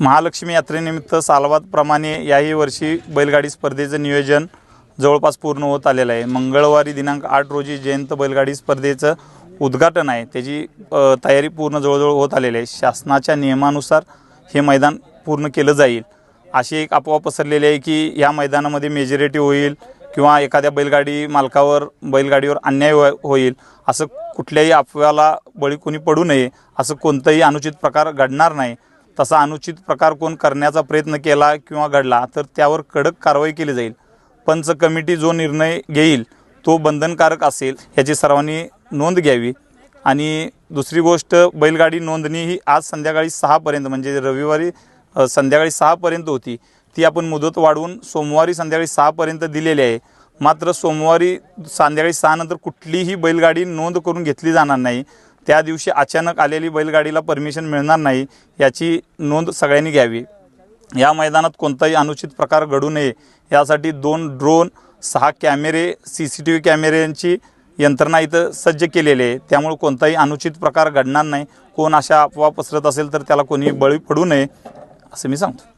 महालक्ष्मी यात्रेनिमित्त सालवादप्रमाणे याही वर्षी बैलगाडी स्पर्धेचं नियोजन जवळपास पूर्ण होत आलेलं आहे. मंगळवारी दिनांक आठ रोजी जयंत बैलगाडी स्पर्धेचं उद्घाटन आहे. त्याची तयारी पूर्ण जवळजवळ होत आलेली आहे. शासनाच्या नियमानुसार हे मैदान पूर्ण केलं जाईल. अशी एक अफवा पसरलेली आहे की या मैदानामध्ये मेजॉरिटी होईल किंवा एखाद्या बैलगाडी मालकावर बैलगाडीवर अन्याय हो-, होईल. असं कुठल्याही अफव्याला बळी कोणी पडू नये. असं कोणतंही अनुचित प्रकार घडणार नाही. तसा अनुचित प्रकार कोण करण्याचा प्रयत्न केला किंवा घडला तर त्यावर कडक कारवाई केली जाईल. पंच कमिटी जो निर्णय घेईल तो बंधनकारक असेल याची सर्वांनी नोंद घ्यावी. आणि दुसरी गोष्ट बैलगाडी नोंदणी ही आज संध्याकाळी सहापर्यंत म्हणजे रविवारी संध्याकाळी सहापर्यंत होती. ती आपण मुदत वाढवून सोमवारी संध्याकाळी सहापर्यंत दिलेली आहे. मात्र सोमवारी संध्याकाळी सहानंतर कुठलीही बैलगाडी नोंद करून घेतली जाणार नाही. त्या दिवशी अचानक आलेली बैलगाडीला परमिशन मिळणार नाही याची नोंद सगळ्यांनी घ्यावी. या मैदानात कोणताही अनुचित प्रकार घडू नये. यासाठी दोन ड्रोन सहा कॅमेरे सी सी टी व्ही कॅमेऱ्यांची यंत्रणा इथं सज्ज केलेली आहे. त्यामुळे कोणताही अनुचित प्रकार घडणार नाही. कोण अशा अफवा पसरत असेल तर त्याला कोणी बळी पडू नये असं मी सांगतो.